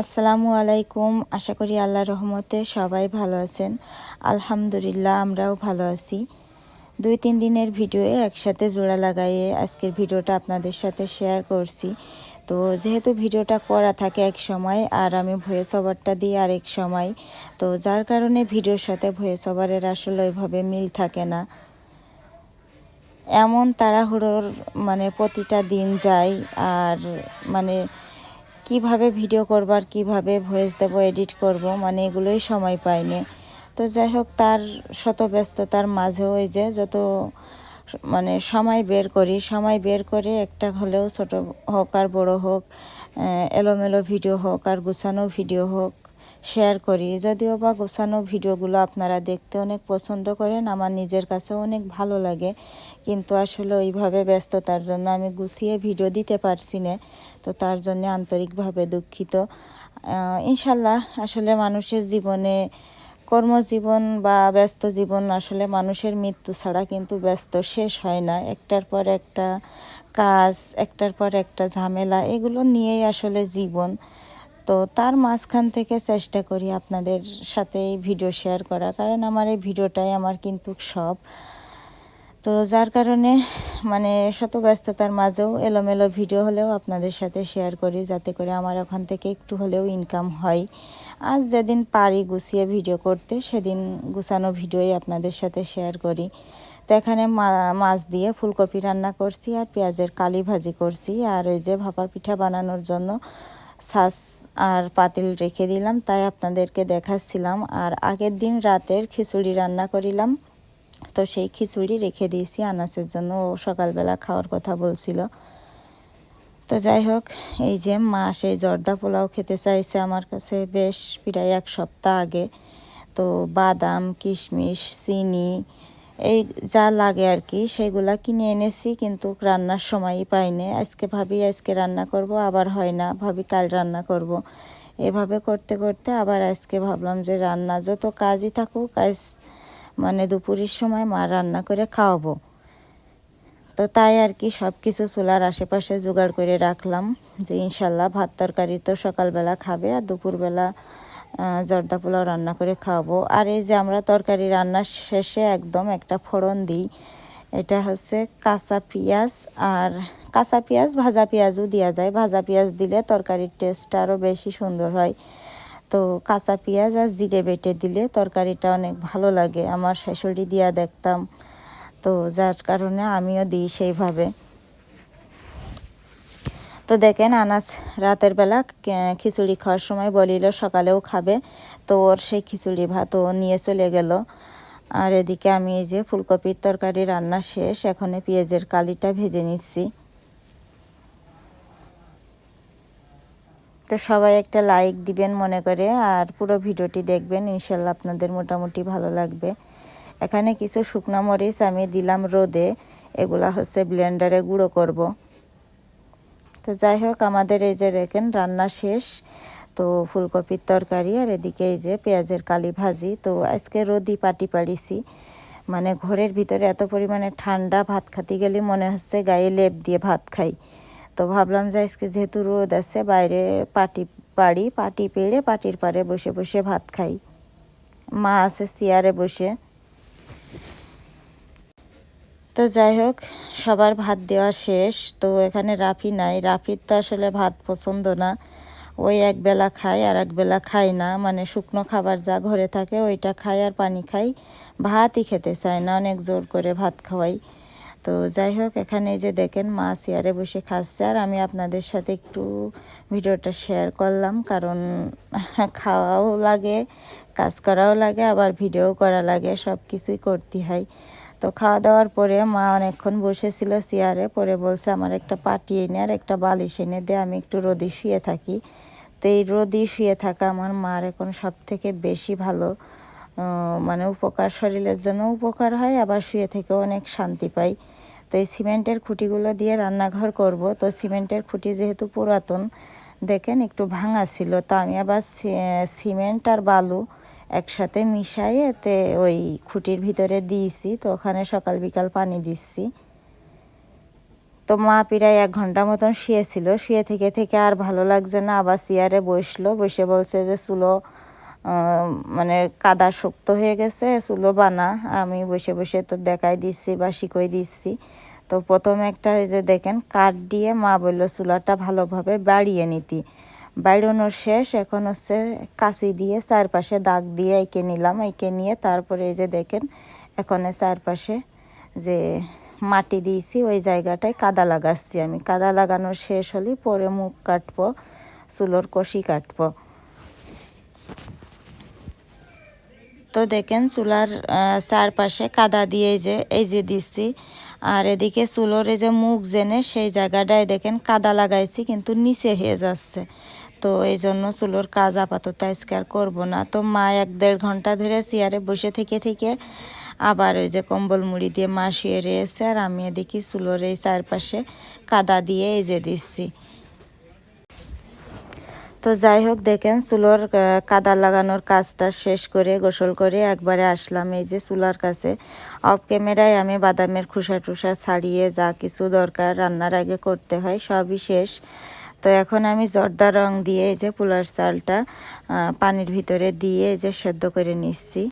আসসালামু আলাইকুম। আশা করি আল্লাহ রহমতে সবাই ভালো আছেন। আলহামদুলিল্লাহ, আমরাও ভালো আছি। দুই তিন দিনের ভিডিও একসাথে জোড়া লাগাইয়ে আজকের ভিডিওটা আপনাদের সাথে শেয়ার করছি। তো যেহেতু ভিডিওটা করা থাকে এক সময়, আর আমি ভয়েস ওভারটা দিই আরেক সময়, তো যার কারণে ভিডিওর সাথে ভয়েস ওভারের আসলে ওইভাবে মিল থাকে না। এমন তাড়াহুড়োর মানে প্রতিটা দিন যায়, আর মানে কীভাবে ভিডিও করব আর কীভাবে ভয়েস দেবো এডিট করব মানে এগুলোই সময় পাইনি। তো যাই হোক তার শত ব্যস্ততার মাঝেও ওই যে যত মানে সময় বের করি, সময় বের করে একটা হলেও ছোট হোক আর বড় হোক এলোমেলো ভিডিও হোক আর গুছানো ভিডিও হোক শেয়ার করি। যদিও বা গোছানো ভিডিওগুলো আপনারা দেখতে অনেক পছন্দ করেন, আমার নিজের কাছেও অনেক ভালো লাগে। কিন্তু আসলে ওইভাবে ব্যস্ততার জন্য আমি গুছিয়ে ভিডিও দিতে পারছি না। তো তার জন্য আন্তরিকভাবে দুঃখিত। ইনশাল্লাহ আসলে মানুষের জীবনে কর্মজীবন বা ব্যস্ত জীবন আসলে মানুষের মৃত্যু ছাড়া কিন্তু ব্যস্ত শেষ হয় না। একটার পর একটা কাজ, একটার পর একটা ঝামেলা, এগুলো নিয়েই আসলে জীবন। তো তার মাঝখান থেকে চেষ্টা করি আপনাদের সাথে এই ভিডিও শেয়ার করা কারণ আমার এই ভিডিওটাই আমার কিন্তু সব তো যার কারণে মানে শত ব্যস্ততার মাঝেও এলোমেলো ভিডিও হলেও আপনাদের সাথে শেয়ার করি, যাতে করে আমার ওখান থেকে একটু হলেও ইনকাম হয়। আজ যেদিন পারি গুছিয়ে ভিডিও করতে, সেদিন গুছানো ভিডিওই আপনাদের সাথে শেয়ার করি। তো এখানে মাছ দিয়ে ফুলকপি রান্না করছি আর পেঁয়াজের কালি ভাজি করছি, আর ওই যে ভাপা পিঠা বানানোর জন্য সাস আর পাতিল রেখে দিলাম, তাই আপনাদেরকে দেখাচ্ছিলাম। আর আগের দিন রাতের খিচুড়ি রান্না করিলাম, তো সেই খিচুড়ি রেখে দিয়েছি আনাসের জন্য। ও সকালবেলা খাওয়ার কথা বলছিল। তো যাই হোক, এই যে মা সেই জর্দা পোলাও খেতে চাইছে আমার কাছে বেশ প্রায় এক সপ্তাহ আগে। তো বাদাম, কিশমিশ, চিনি এই যা লাগে আর কি, সেগুলা কিনে এনেছি, কিন্তু রান্নার সময়ই পাইনি। আজকে ভাবি, আজকে রান্না করব, আবার হয় না। ভাবি, কাল রান্না করব। এভাবে করতে করতে আবার আজকে ভাবলাম যে রান্না যত কাজই থাকুক, আজ মানে দুপুরের সময় মা রান্না করে খাওয়াবো। তো তাই আর কি সব কিছু চুলার আশেপাশে জোগাড় করে রাখলাম যে ইনশাল্লাহ ভাত তরকারি তো সকালবেলা খাবে আর দুপুরবেলা জর্দা পোলাও রান্না করে খাওয়াবো। আর এই যে আমরা তরকারি রান্নার শেষে একদম একটা ফোড়ন দিই, এটা হচ্ছে কাঁচা পেঁয়াজ আর কাঁচা পেঁয়াজ, ভাজা পেঁয়াজও দেওয়া যায়। ভাজা পেঁয়াজ দিলে তরকারির টেস্টটা আরও বেশি সুন্দর হয়। তো কাঁচা পেঁয়াজ আর জিরে বেটে দিলে তরকারিটা অনেক ভালো লাগে। আমার শাশুড়ি দিয়া দেখতাম। তো যার কারণে আমিও দিই সেইভাবে। তো দেখেন আনাস রাতের বেলা খিচুড়ি খাওয়ার সময় বলিল, সকালেও খাবে। তো ওর সেই খিচুড়ি ভাত ও নিয়ে চলে গেল। আর এদিকে আমি এই যে ফুলকপির তরকারি রান্না শেষ এখন পেঁয়াজের কালিটা ভেজে নিচ্ছি। তো সবাই একটা লাইক দিবেন মনে করে, আর পুরো ভিডিওটি দেখবেন, ইনশাল্লাহ আপনাদের মোটামুটি ভালো লাগবে। এখানে কিছু শুকনো মরিচ আমি দিলাম রোদে, এগুলা হচ্ছে ব্লেন্ডারে গুঁড়ো করব। তো যাই হোক, আমাদের এই যে রেখেন রান্না শেষ। তো ফুলকপির তরকারি আর এদিকে এই যে পেঁয়াজের কালি ভাজি। তো আজকে রোদি পাটি পাড়িছি। মানে ঘরের ভিতরে এত পরিমাণে ঠান্ডা, ভাত খাতে গেলে মনে হচ্ছে গায়ে লেপ দিয়ে ভাত খাই। তো ভাবলাম যে আজকে যেহেতু রোদ আছে, বাইরে পাটি পাড়ি, পাটি পেড়ে পাটির পাড়ে বসে বসে ভাত খাই। মা আছে চেয়ারে বসে। তো যাই হোক, সবার ভাত দেওয়া শেষ। তো এখানে রাফি নাই। রাফির তো আসলে ভাত পছন্দ না। ওই এক বেলা খায় আর এক বেলা খায় না। মানে শুকনো খাবার যা ঘরে থাকে, ওইটা খায় আর পানি খাই ভাতই খেতে চায় না, অনেক জোর করে ভাত খাওয়াই। তো যাই হোক, এখানে যে দেখেন, মা চেয়ারে বসে খাচ্ছে। আর আমি আপনাদের সাথে একটু ভিডিওটা শেয়ার করলাম। কারণ খাওয়াও লাগে, কাজ করাও লাগে, আবার ভিডিও করা লাগে সব কিছুই করতে হয়। তো খাওয়া দাওয়ার পরে মা অনেকক্ষণ বসেছিল চেয়ারে, পরে বলছে, আমার একটা পাটি এনে আর একটা বালিশ এনে দে, আমি একটু রোদি শুয়ে থাকি। তো এই রোদি শুয়ে থাকা আমার মার এখন সব থেকে বেশি ভালো মানে উপকার, শরীরের জন্য উপকার হয়, আবার শুয়ে থেকেও অনেক শান্তি পাই। তো এই সিমেন্টের খুঁটিগুলো দিয়ে রান্নাঘর করব। তো সিমেন্টের খুঁটি যেহেতু পুরাতন, দেখেন একটু ভাঙা ছিল, তো আমি আবার সিমেন্ট আর বালু একসাথে মিশাই এতে ওই খুঁটির ভিতরে দিয়েছি, তো ওখানে সকাল বিকাল পানি দিচ্ছি। তো মা প্রায় এক ঘণ্টা মতন শুয়েছিল, শুয়ে থেকে থেকে আর ভালো লাগছে না। আবার চেয়ারে বসল, বসে বলছে যে, চুলো মানে কাদা শক্ত হয়ে গেছে, চুলো বানা। আমি বসে বসে তো দেখাই দিচ্ছি বা শিখই দিচ্ছি। তো প্রথম একটা এই যে দেখেন, কাঠ দিয়ে মা বলল, চুলাটা ভালোভাবে বাড়িয়ে নিতি। বাইরানোর শেষ, এখন হচ্ছে কাঁচি দিয়ে চারপাশে দাগ দিয়ে এঁকে নিলাম, এঁকে নিয়ে তারপরে এই যে দেখেন, এখন চারপাশে যে মাটি দিয়েছি, ওই জায়গাটায় কাদা লাগাচ্ছি আমি। কাদা লাগানোর শেষ হলে পরে মুখ কাটবো, চুলোর কষি কাটবো। তো দেখেন চুলার চারপাশে কাদা দিয়ে যে, এই যে দিচ্ছি। আর এদিকে চুলোর এই যে মুখ জেনে সেই জায়গাটায় দেখেন কাদা লাগাইছি, কিন্তু নিচে হয়ে যাচ্ছে। তো এই জন্য চুলোর কাজ আপাতত আজকে আর করব না। তো মা এক দেড় ঘণ্টা ধরে চেয়ারে বসে থেকে থেকে আবার ওই যে কম্বল মুড়ি দিয়ে মা শুয়ে রয়েছে আর আমি এদিকে চুলোর এই চারপাশে কাদা দিয়ে এই যে দিচ্ছি। তো যাই হোক, দেখেন চুলোর কাদা লাগানোর কাজটা শেষ করে গোসল করে একবারে আসলাম এই যে চুলার কাছে। অফ ক্যামেরায় আমি বাদামের খোসা টুসা ছাড়িয়ে যা কিছু দরকার রান্নার আগে করতে হয়, সবই শেষ। তো এখন আমি জর্দা রং দিয়ে এই যে পোলার চালটা পানির ভিতরে দিয়ে এই যে সেদ্ধ করে নিচ্ছি।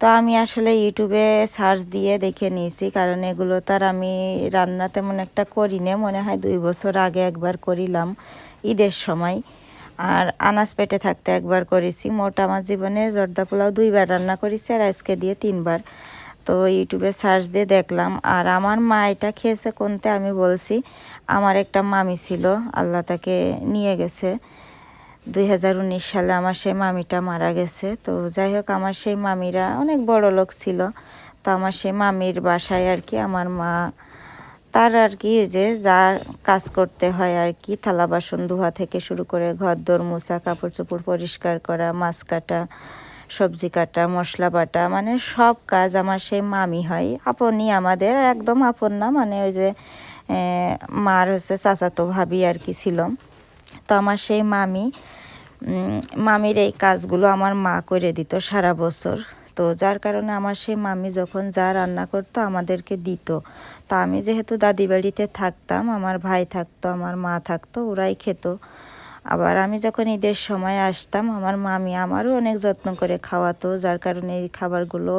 তো আমি আসলে ইউটিউবে সার্চ দিয়ে দেখে নিয়েছি, কারণ এগুলো তার আমি রান্না তেমন একটা করি না মনে হয় দুই বছর আগে একবার করিলাম ঈদের সময়। আর আনাজ পেটে থাকতে একবার করেছি। মোট আমার জীবনে জর্দা পোলাও দুইবার রান্না করেছি আর আজকে দিয়ে তিনবার। তো ইউটিউবে সার্চ দিয়ে দেখলাম। আর আমার মা এটা খেয়েছে কোনতে আমি বলছি, আমার একটা মামি ছিল, আল্লাহ তাকে নিয়ে গেছে। দুই হাজার উনিশ সালে আমার সেই মামিটা মারা গেছে। তো যাই হোক, আমার সেই মামিরা অনেক বড় লোক ছিল। তো আমার সেই মামির বাসায় আর কি আমার মা, তার আর কি যে যা কাজ করতে হয় আর কি, থালা বাসন ধোয়া থেকে শুরু করে ঘর দোর মোছা কাপড় চোপড় পরিষ্কার করা, মাছ কাটা সবজি কাটা, মশলা বাটা মানে সব কাজ আমার সেই মামি হয়। আপনই আমাদের একদম আপন না মানে ওই যে মার হচ্ছে চাচাতো ভাবি আর কি ছিল তো আমার সেই মামি মামির এই কাজগুলো আমার মা করে দিত সারা বছর। তো যার কারণে আমার সেই মামি যখন যা রান্না করতো আমাদেরকে দিত। তা আমি যেহেতু দাদি বাড়িতে থাকতাম, আমার ভাই থাকতো, আমার মা থাকতো, ওরাই খেত। আবার আমি যখন ঈদের সময় আসতাম, আমার মামি আমারও অনেক যত্ন করে খাওয়াতো, যার কারণে এই খাবারগুলো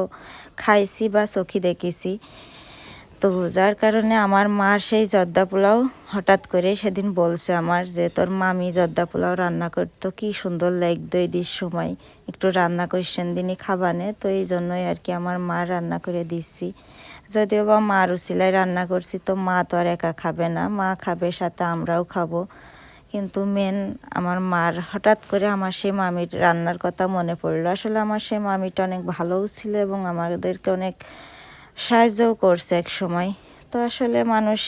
খাইছি বা চোখে দেখেছি। তো যার কারণে আমার মা সেই জর্দা পোলাও হঠাৎ করে সেদিন বলছে আমার যে, তোর মামি জর্দা পোলাও রান্না করতো, কি সুন্দর লাগতো ঈদের সময়। একটু রান্না করছেন দিনই খাবানে। তো এই জন্যই আর কি আমার মা রান্না করে দিচ্ছি যদিও বা মার উচিলায় রান্না করছি, তো মা তো আর একা খাবে না। মা খাবে, সাথে আমরাও খাব। কিন্তু মেন আমার মার হঠাৎ করে আমার সেই মামির রান্নার কথা মনে পড়ল। আসলে আমার সেই মামিটা অনেক ভালোও ছিল এবং আমাদেরকে অনেক সাহায্যও করছে এক সময় তো আসলে মানুষ,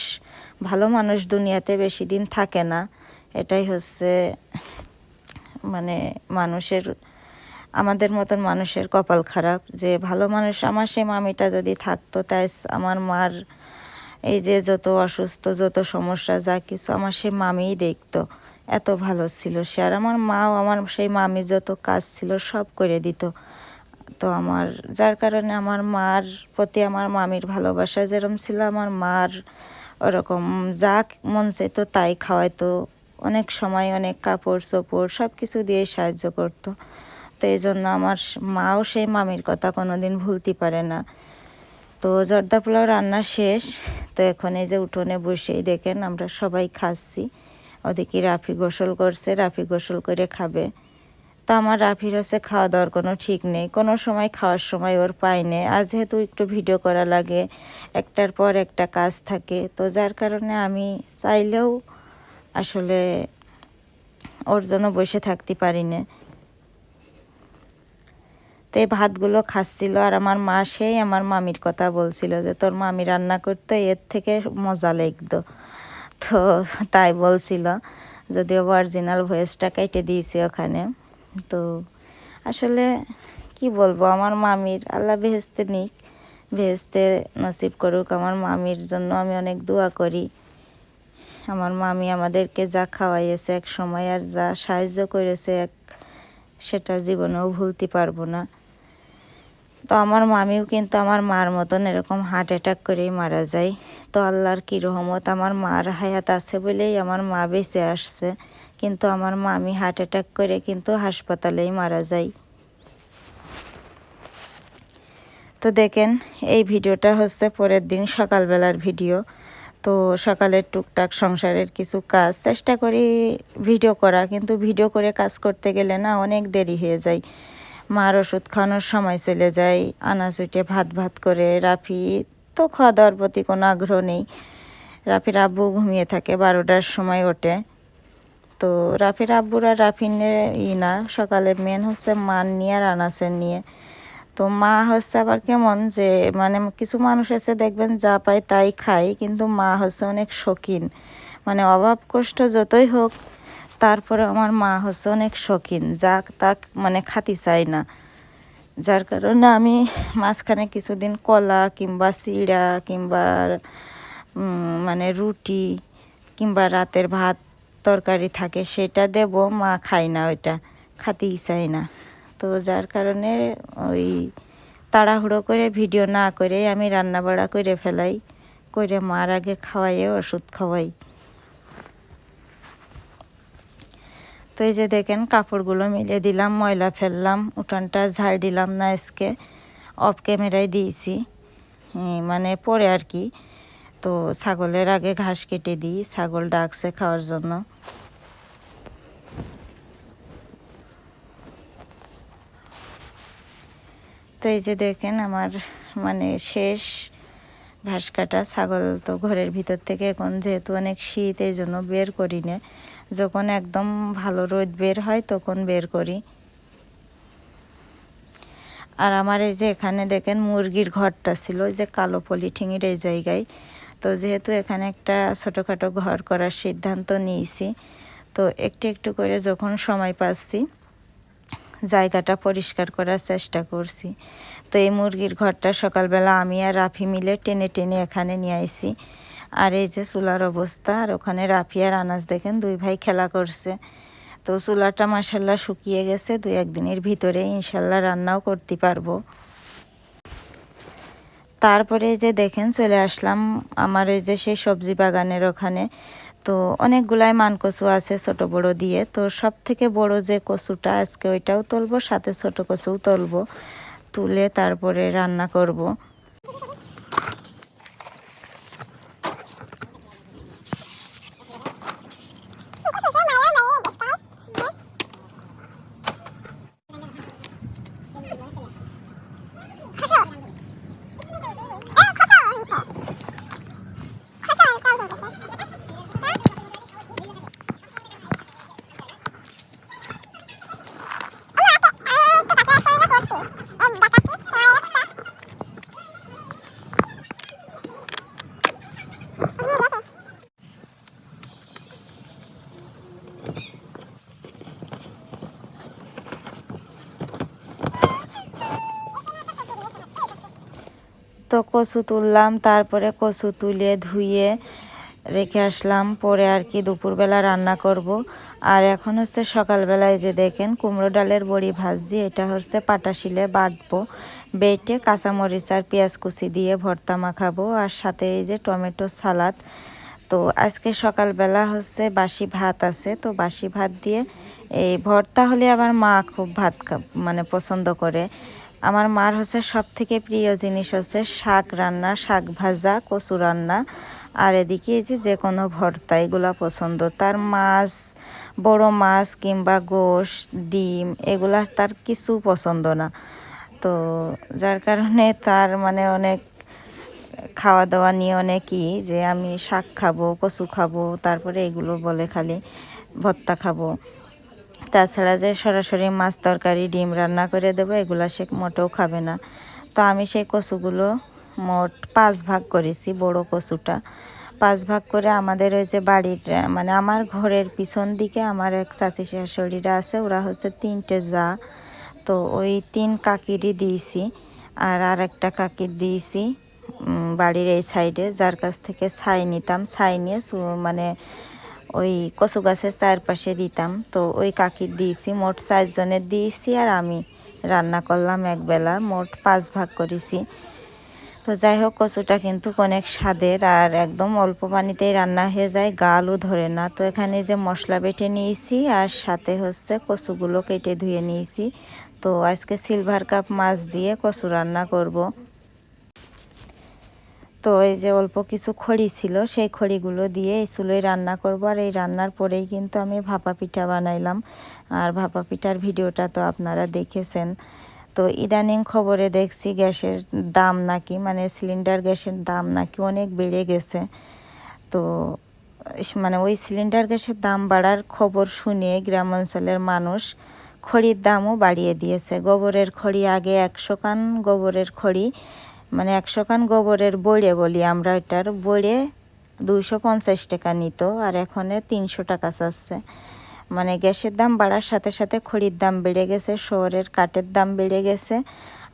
ভালো মানুষ দুনিয়াতে বেশি দিন থাকে না। এটাই হচ্ছে মানে মানুষের, আমাদের মতন মানুষের কপাল খারাপ। যে ভালো মানুষ, আমার সেই মামিটা যদি থাকতো, তাই আমার মার এই যে যত অসুস্থ, যত সমস্যা, যা কিছু আমার সেই মামিই দেখতো। এত ভালো ছিল সে আর আমার মাও, আমার সেই মামির যত কাজ ছিল সব করে দিত। তো আমার, যার কারণে আমার মার প্রতি আমার মামির ভালোবাসা যেরকম ছিল, আমার মার ওরকম যা মন চাইতো তাই খাওয়াইতো। অনেক সময় অনেক কাপড় চোপড় সব কিছু দিয়ে সাহায্য করতো। তো এই জন্য আমার মাও সেই মামির কথা কোনোদিন ভুলতে পারে না। তো জর্দা পোলাও রান্না শেষ। তো এখন এই যে উঠোনে বসেই দেখেন আমরা সবাই খাচ্ছি। ওদিকে রাফি গোসল করছে, রাফি গোসল করে খাবে। তো আমার রাফির হচ্ছে খাওয়া দাওয়ার কোনো ঠিক নেই। কোনো সময় খাওয়ার সময় ওর পাই নেই। আর যেহেতু একটু ভিডিও করা লাগে, একটার পর একটা কাজ থাকে, তো যার কারণে আমি চাইলেও আসলে ওর জন্য বসে থাকতে পারি না। তো এই ভাতগুলো খাচ্ছিল আর আমার মা সেই আমার মামির কথা বলছিল যে, তোর মামি রান্না করতো এর থেকে মজা লাগতো। তো তাই বলছিল। যদিও অরিজিনাল ভয়েসটা কেটে দিয়েছি ওখানে। তো আসলে কি বলব, আমার মামির, আল্লাহ বেহেস্তে নিক বেহেস্তে নসিব করুক, আমার মামির জন্য আমি অনেক দোয়া করি। আমার মামি আমাদেরকে যা খাওয়াইয়েছে এক সময় আর যা সাহায্য করেছে এক, সেটা জীবনেও ভুলতে পারব না। তো আমার মামিও কিন্তু আমার মার মতন এরকম হার্ট অ্যাটাক করেই মারা যায়। তো আল্লাহর কী রহমত, আমার মার হায়াত আছে বলেই আমার মা বেঁচে আসছে। কিন্তু আমার মামি হার্ট অ্যাটাক করে কিন্তু হাসপাতালেই মারা যায় তো দেখেন, এই ভিডিওটা হচ্ছে পরের দিন সকালবেলার ভিডিও। তো সকালের টুকটাক সংসারের কিছু কাজ, চেষ্টা করি ভিডিও করা। কিন্তু ভিডিও করে কাজ করতে গেলে না অনেক দেরি হয়ে যায়। মার ওষুধ খাওয়ানোর সময় চলে যায় উঠে ভাত ভাত করে রাফি তো খাওয়া দাওয়ার প্রতি কোনো আগ্রহ নেই। রাফির আব্বু ঘুমিয়ে থাকে, বারোটার সময় ওঠে। তো রাফির আব্বুর আব্বুরা রাফিনের ই না, সকালে মেন হচ্ছে মান নিয়ে আর আনাসের নিয়ে। তো মা হচ্ছে আবার কেমন যে মানে কিছু মানুষ আছে দেখবেন যা পায় তাই খায়, কিন্তু মা হচ্ছে অনেক শৌখিন। মানে অভাব কষ্ট যতই হোক তারপরে আমার মা হচ্ছে অনেক শৌখিন, যা তাক মানে খাতি চায় না। যার কারণে আমি মাঝখানে কিছুদিন কলা কিংবা চিড়া কিংবা মানে রুটি কিংবা রাতের ভাত তরকারি থাকে সেটা দেব, মা খায় না ওইটা খাতেই চায় না। তো যার কারণে ওই তাড়াহুড়ো করে ভিডিও না করে আমি রান্না বাড়া করে ফেলাই, করে মার আগে খাওয়াইয়ে ওষুধ খাওয়াই। তো এই যে দেখেন, কাপড়গুলো মিলে দিলাম, ময়লা ফেললাম, উঠানটা ঝাড় দিলাম না আজকে অফ ক্যামেরায় দিয়েছি। মানে পরে আর কি। তো ছাগলের আগে ঘাস কেটে দিই, ছাগল ডাকছে খাওয়ার জন্য। তো এই যে দেখেন, আমার মানে শেষ ঘাস কাটা ছাগল তো ঘরের ভিতর থেকে এখন যেহেতু অনেক শীত, এই জন্য বের করি না। যখন একদম ভালো রোদ বের হয়, তখন বের করি। আর আমার এই যে এখানে দেখেন মুরগির ঘরটা ছিল যে কালো পলিঠিংয়ের এই জায়গায়। তো যেহেতু এখানে একটা ছোটোখাটো ঘর করার সিদ্ধান্ত নিয়েছি, তো একটু একটু করে যখন সময় পাচ্ছি, জায়গাটা পরিষ্কার করার চেষ্টা করছি। তো এই মুরগির ঘরটা সকালবেলা আমি আর রাফি মিলে টেনে টেনে এখানে নিয়ে আইছি। আর এই যে চুলার অবস্থা, আর ওখানে রাফি আর আনাজ দেখেন দুই ভাই খেলা করছে। তো চুলাটা মাসাল্লাহ শুকিয়ে গেছে, দুই একদিনের ভিতরে ইনশাল্লাহ রান্নাও করতে পারব। তারপরে যে দেখেন চলে আসলাম আমার এই যে সেই সবজি বাগানের ওখানে। তো অনেকগুলাই মান কচু আছে ছোট বড় দিয়ে। তো সব থেকে বড় যে কচুটা আজকে ওইটাও তুলবো, সাথে ছোট কচুও তুলবো, তুলে তারপরে রান্না করব। তো কচু তুললাম, তারপরে কচু তুলে ধুয়ে রেখে আসলাম। পরে আর কি দুপুরবেলা রান্না করব। আর এখন হচ্ছে সকালবেলায় যে দেখেন কুমড়ো ডালের বড়ি ভাজি এটা হচ্ছে পাটাশিলে বাটবো। বেটে কাঁচামরিচ আর পেঁয়াজ কুচি দিয়ে ভর্তা মাখাবো। আর সাথে এই যে টমেটো সালাদ। তো আজকে সকালবেলা হচ্ছে বাসি ভাত আছে, তো বাসি ভাত দিয়ে এই ভর্তা হলে আবার মা খুব ভাত মানে পছন্দ করে। আমার মার হচ্ছে সব থেকে প্রিয় জিনিস হচ্ছে শাক রান্না, শাক ভাজা, কচু রান্না। আর এদিকে এই যে যে কোনো ভর্তা, এগুলা পছন্দ। তার মাছ, বড় মাছ কিংবা গোশ, ডিম, এগুলা তার কিছু পছন্দ না। তো যার কারণে তার মানে অনেক খাওয়া দাওয়া নিয়ে অনেকই যে আমি শাক খাব, কচু খাব, তারপরে এগুলো বলে খালি ভর্তা খাব। তাছাড়া যে সরাসরি মাছ তরকারি, ডিম রান্না করে দেবো, এগুলো সে মোটেও খাবে না। তো আমি সেই কচুগুলো মোট পাঁচ ভাগ করেছি, বড় কচুটা। পাঁচ ভাগ করে আমাদের ওই যে বাড়ির মানে আমার ঘরের পিছন দিকে আমার এক চাচি শাশুড়িরা আছে, ওরা হচ্ছে তিনটে যা তো ওই তিন কাকিরই দিয়েছি, আর আর একটা কাকির দিয়েছি বাড়ির এই সাইডে, যার কাছ থেকে ছাই নিতাম। ছাই নিয়ে মানে ওই কচু গাছের চারপাশে দিতাম। তো ওই কাকির দিয়েছি, মোট চারজনের দিয়েছি আর আমি রান্না করলাম একবেলা মোট পাঁচ ভাগ করেছি। তো যাই হোক, কচুটা কিন্তু অনেক স্বাদের আর একদম অল্প পানিতেই রান্না হয়ে যায়, গালও ধরে না। তো এখানে যে মশলা বেটে নিয়েছি আর সাথে হচ্ছে কচুগুলো কেটে ধুয়ে নিয়েছি। তো আজকে সিলভার কাপ মাছ দিয়ে কচু রান্না করব। তো এই যে অল্প কিছু খড়ি ছিল, সেই খড়িগুলো দিয়ে এই চুলোয় রান্না করব। আর এই রান্নার পরেই কিন্তু আমি ভাপা পিঠা বানাইলাম। আর ভাপা পিঠার ভিডিওটা তো আপনারা দেখেছেন। তো ইদানিং খবরে দেখছি গ্যাসের দাম নাকি মানে সিলিন্ডার গ্যাসের দাম নাকি অনেক বেড়ে গেছে। তো মানে ওই সিলিন্ডার গ্যাসের দাম বাড়ার খবর শুনে গ্রাম অঞ্চলের মানুষ খড়ির দামও বাড়িয়ে দিয়েছে। গোবরের খড়ি আগে একশো কান গোবরের খড়ি মানে একশো খান গোবরের বইড়ে বলি আমরা এটার, বইড়ে দুইশো পঞ্চাশ টাকা নিত আর এখনে তিনশো টাকা চাচ্ছে। মানে গ্যাসের দাম বাড়ার সাথে সাথে খড়ির দাম বেড়ে গেছে, শহরের কাঠের দাম বেড়ে গেছে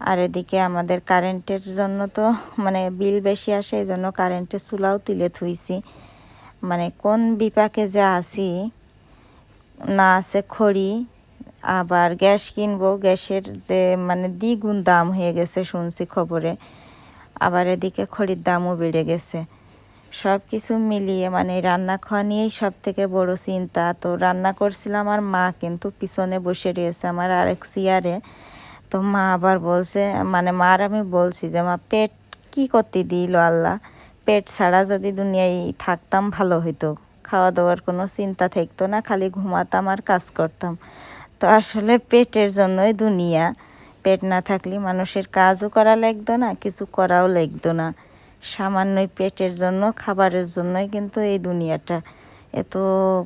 আর এদিকে আমাদের কারেন্টের জন্য তো মানে বিল বেশি আসে এই জন্য কারেন্টের চুলাও তুলে থুইছি। মানে কোন বিপাকে যে আছি, না আছে খড়ি, আবার গ্যাস কিনবো, গ্যাসের যে মানে দ্বিগুণ দাম হয়ে গেছে শুনছি খবরে। আবার এদিকে খড়ির দামও বেড়ে গেছে। সব কিছু মিলিয়ে মানে রান্না খাওয়া নিয়েই সব থেকে বড় চিন্তা। তো রান্না করছিলাম আর মা কিন্তু পিছনে বসে রয়েছে আমার আরেক চেয়ারে। তো মা আবার বলছে মানে মার আমি বলছি যে, মা, পেট কি করতে দিল আল্লাহ? পেট ছাড়া যদি দুনিয়ায় থাকতাম ভালো হইতো। খাওয়া দাওয়ার কোনো চিন্তা থাকতো না, খালি ঘুমাতাম আর কাজ করতাম। তো আসলে পেটের জন্যই দুনিয়া। পেট না থাকলে মানুষের কাজও করা লাগতো না, কিছু করাও লাগতো না। সামান্যই পেটের জন্য, খাবারের জন্যই কিন্তু এই দুনিয়াটা। এত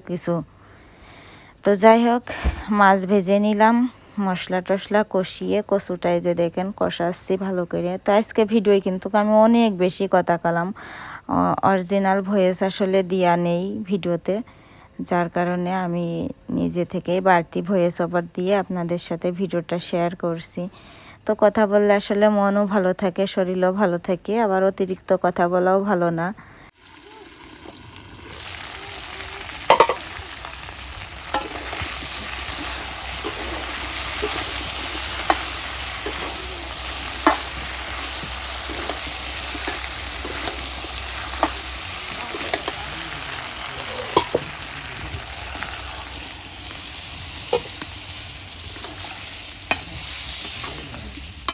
কিছু। তো যাই হোক, মাছ ভেজে নিলাম, মশলা টশলা কষিয়ে কচুটাই যে দেখেন কষাচ্ছি ভালো করে। তো আজকে ভিডিওয় কিন্তু আমি অনেক বেশি কথা কালাম। অরিজিনাল ভয়েস আসলে দেওয়া নেই ভিডিওতে। যার কারণে আমি নিজে থেকেই বাড়তি ভয়েস ওভার দিয়ে আপনাদের সাথে ভিডিওটা শেয়ার করছি। তো কথা বললে আসলে মনও ভালো থাকে, শরীরও ভালো থাকে, আবার অতিরিক্ত কথা বলাও ভালো না।